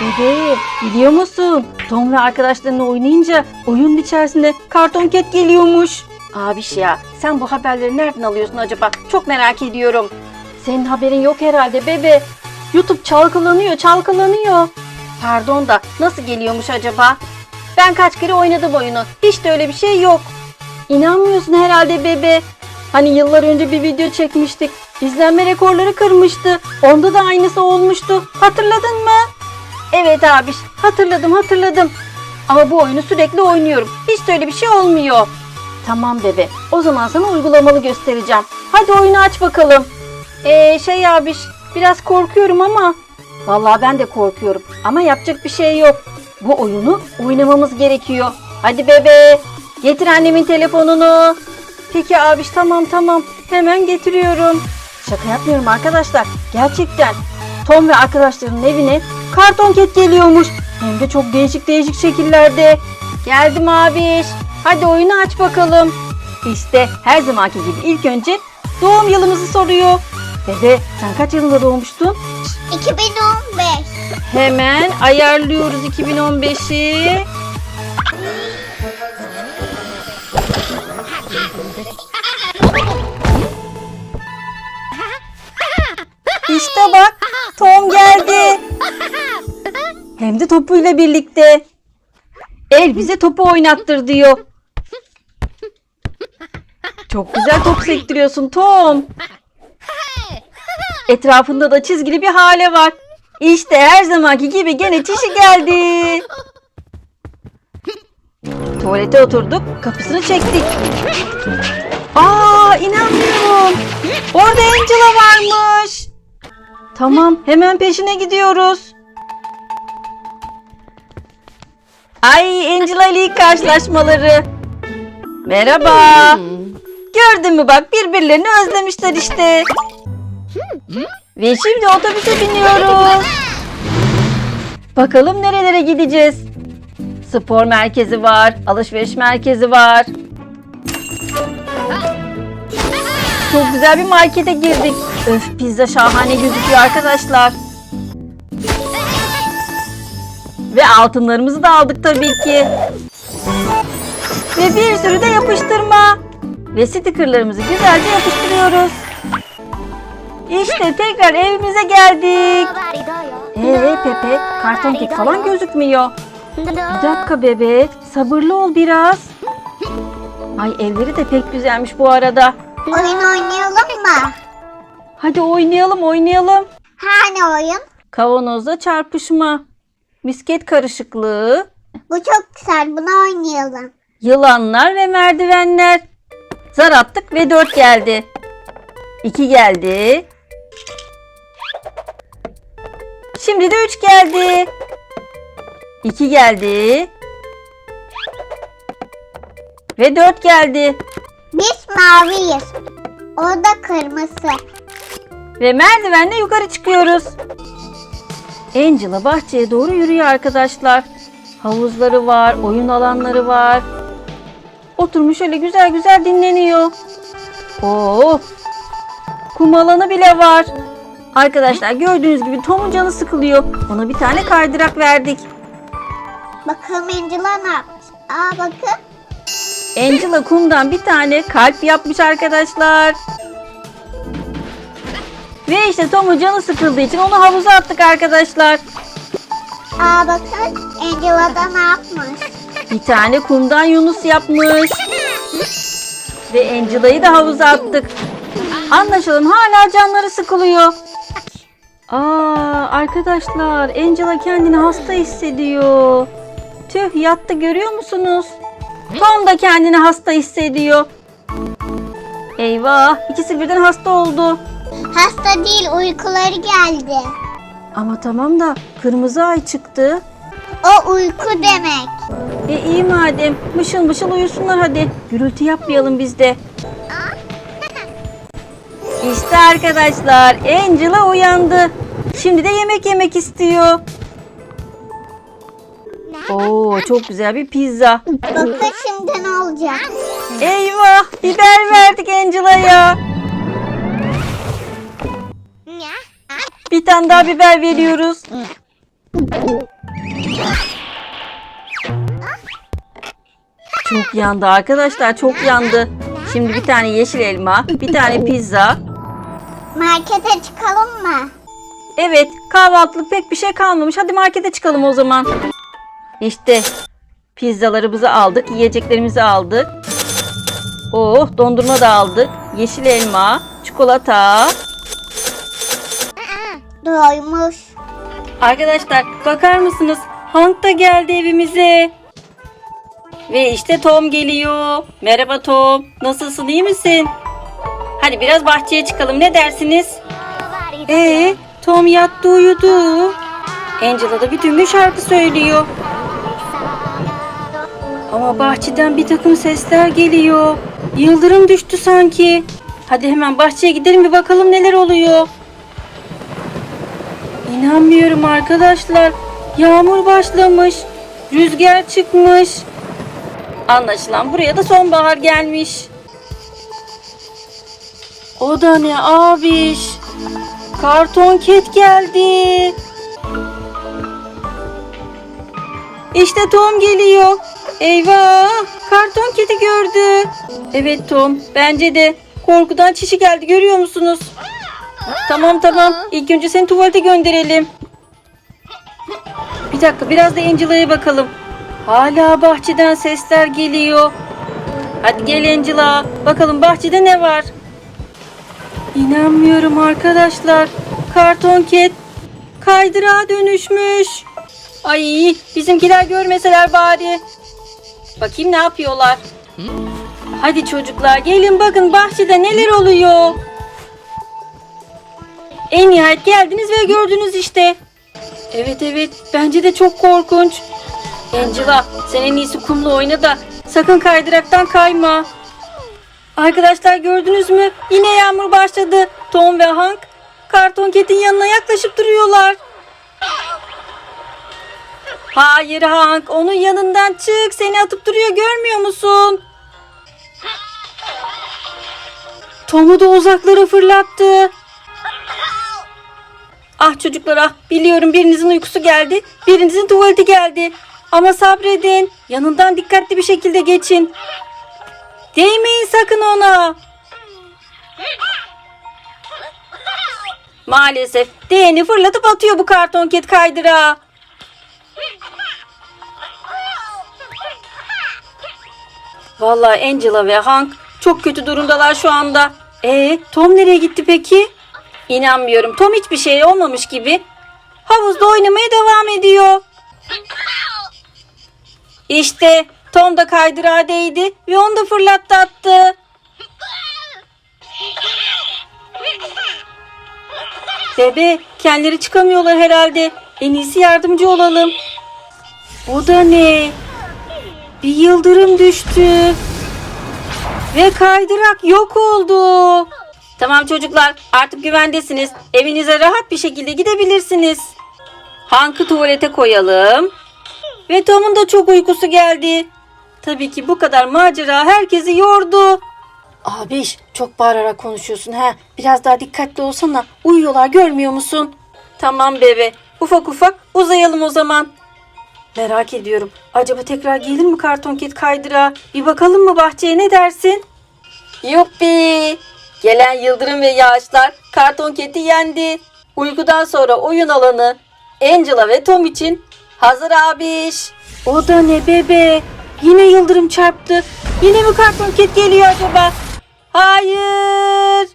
Bebe biliyor musun? Tom ve arkadaşlarına oynayınca oyunun içerisinde karton ket geliyormuş. Abiş ya sen bu haberleri nereden alıyorsun acaba? Çok merak ediyorum. Senin haberin yok herhalde bebe. YouTube çalkalanıyor çalkalanıyor. Pardon da nasıl geliyormuş acaba? Ben kaç kere oynadım oyunu. Hiç de öyle bir şey yok. İnanmıyorsun herhalde bebe. Hani yıllar önce bir video çekmiştik. İzlenme rekorları kırmıştı. Onda da aynısı olmuştu. Hatırladın mı? Evet abi hatırladım hatırladım. Ama bu oyunu sürekli oynuyorum. Hiç de öyle bir şey olmuyor. Tamam bebe. O zaman sana uygulamalı göstereceğim. Hadi oyunu aç bakalım. Ee şey abiş biraz korkuyorum ama. Vallahi ben de korkuyorum. Ama yapacak bir şey yok. Bu oyunu oynamamız gerekiyor. Hadi bebe. Getir annemin telefonunu. Peki abiş tamam tamam. Hemen getiriyorum. Şaka yapmıyorum arkadaşlar. Gerçekten. Tom ve arkadaşlarının evine karton ket geliyormuş. Hem de çok değişik değişik şekillerde. Geldim abiş. Hadi oyunu aç bakalım. İşte her zamanki gibi ilk önce doğum yılımızı soruyor. Bebe sen kaç yılında doğmuştun? 2015. Hemen ayarlıyoruz 2015'i. Hem de topuyla birlikte. El bize topu oynattır diyor. Çok güzel top sektiriyorsun Tom. Etrafında da çizgili bir hale var. İşte her zamanki gibi gene çişi geldi. Tuvalete oturduk, kapısını çektik. Aa inanmıyorum. Orada Angela varmış. Tamam, hemen peşine gidiyoruz. Ay Angela ile karşılaşmaları. Merhaba. Gördün mü bak birbirlerini özlemişler işte. Ve şimdi otobüse biniyoruz. Bakalım nerelere gideceğiz. Spor merkezi var, alışveriş merkezi var. Çok güzel bir markete girdik. Öf pizza şahane gözüküyor arkadaşlar. Ve altınlarımızı da aldık tabii ki. Ve bir sürü de yapıştırma. Ve stikerlerimizi güzelce yapıştırıyoruz. İşte tekrar evimize geldik. Ee Pepe karton kek falan gözükmüyor. Bir dakika bebe sabırlı ol biraz. Ay evleri de pek güzelmiş bu arada. Oyun oynayalım mı? Hadi oynayalım oynayalım. Hani oyun? Kavanozda çarpışma. Misket karışıklığı. Bu çok güzel. Bunu oynayalım. Yılanlar ve merdivenler. Zar attık ve dört geldi. İki geldi. Şimdi de üç geldi. İki geldi. Ve dört geldi. Biz maviyiz. O da kırmızı. Ve merdivenle yukarı çıkıyoruz. Angela bahçeye doğru yürüyor arkadaşlar. Havuzları var, oyun alanları var. Oturmuş öyle güzel güzel dinleniyor. Oo, kum alanı bile var. Arkadaşlar gördüğünüz gibi Tom'un canı sıkılıyor. Ona bir tane kaydırak verdik. Bakalım Angela ne yapmış? Aa bakın. Angela kumdan bir tane kalp yapmış arkadaşlar. Ve işte Tom'un canı sıkıldığı için onu havuza attık arkadaşlar. Aa bakın. Angela da ne yapmış? Bir tane kumdan Yunus yapmış. Ve Angela'yı da havuza attık. Anlaşılan hala canları sıkılıyor. Aa arkadaşlar Angela kendini hasta hissediyor. Tüh yattı görüyor musunuz? Tom da kendini hasta hissediyor. Eyvah ikisi birden hasta oldu. Hasta değil uykuları geldi. Ama tamam da kırmızı ay çıktı. O uyku demek. E iyi madem. Mışıl mışıl uyusunlar hadi. Gürültü yapmayalım biz de. İşte arkadaşlar Angela uyandı. Şimdi de yemek yemek istiyor. Oo çok güzel bir pizza. Bakın şimdi ne olacak? Eyvah biber verdik Angela'ya. Bir tane daha biber veriyoruz. Çok yandı arkadaşlar çok yandı. Şimdi bir tane yeşil elma, bir tane pizza. Markete çıkalım mı? Evet kahvaltılık pek bir şey kalmamış. Hadi markete çıkalım o zaman. İşte pizzalarımızı aldık, yiyeceklerimizi aldık. Oh dondurma da aldık. Yeşil elma, çikolata. Doymuş. Arkadaşlar bakar mısınız? Hank da geldi evimize. Ve işte Tom geliyor. Merhaba Tom. Nasılsın iyi misin? Hadi biraz bahçeye çıkalım ne dersiniz? Ee, Tom yattı uyudu. Angela da bütün gün şarkı söylüyor. Ama bahçeden bir takım sesler geliyor. Yıldırım düştü sanki. Hadi hemen bahçeye gidelim bir bakalım neler oluyor. İnanmıyorum arkadaşlar. Yağmur başlamış. Rüzgar çıkmış. Anlaşılan buraya da sonbahar gelmiş. O da ne abiş? Karton ket geldi. İşte Tom geliyor. Eyvah! Karton keti gördü. Evet Tom, bence de. Korkudan çişi geldi görüyor musunuz? Tamam tamam. İlk önce seni tuvalete gönderelim. Bir dakika biraz da Angela'ya bakalım. Hala bahçeden sesler geliyor. Hadi gel Angela. Bakalım bahçede ne var? İnanmıyorum arkadaşlar. Karton ket kaydırağa dönüşmüş. Ay bizimkiler görmeseler bari. Bakayım ne yapıyorlar. Hadi çocuklar gelin bakın bahçede neler oluyor. En nihayet geldiniz ve gördünüz işte. Evet evet bence de çok korkunç. Angela sen en iyisi kumla oyna da sakın kaydıraktan kayma. Arkadaşlar gördünüz mü? Yine yağmur başladı. Tom ve Hank karton ketin yanına yaklaşıp duruyorlar. Hayır Hank onun yanından çık seni atıp duruyor görmüyor musun? Tom'u da uzaklara fırlattı. Ah çocuklar ah biliyorum birinizin uykusu geldi, birinizin tuvaleti geldi. Ama sabredin, yanından dikkatli bir şekilde geçin. Değmeyin sakın ona. Maalesef değeni fırlatıp atıyor bu karton ket kaydıra. Vallahi Angela ve Hank çok kötü durumdalar şu anda. E Tom nereye gitti peki? İnanmıyorum. Tom hiçbir şey olmamış gibi havuzda oynamaya devam ediyor. İşte Tom da kaydırağa değdi ve onu da fırlattı attı. Bebe kendileri çıkamıyorlar herhalde. En iyisi yardımcı olalım. O da ne? Bir yıldırım düştü. Ve kaydırak yok oldu. Tamam çocuklar artık güvendesiniz. Evinize rahat bir şekilde gidebilirsiniz. Hank'ı tuvalete koyalım. Ve Tom'un da çok uykusu geldi. Tabii ki bu kadar macera herkesi yordu. Abiş çok bağırarak konuşuyorsun ha. Biraz daha dikkatli olsana. Uyuyorlar görmüyor musun? Tamam bebe. Ufak ufak uzayalım o zaman. Merak ediyorum. Acaba tekrar gelir mi karton ket kaydıra? Bir bakalım mı bahçeye ne dersin? Yuppi! Gelen yıldırım ve yağışlar karton keti yendi. Uykudan sonra oyun alanı Angela ve Tom için hazır abiş. O da ne bebe? Yine yıldırım çarptı. Yine mi karton ket geliyor acaba? Hayır!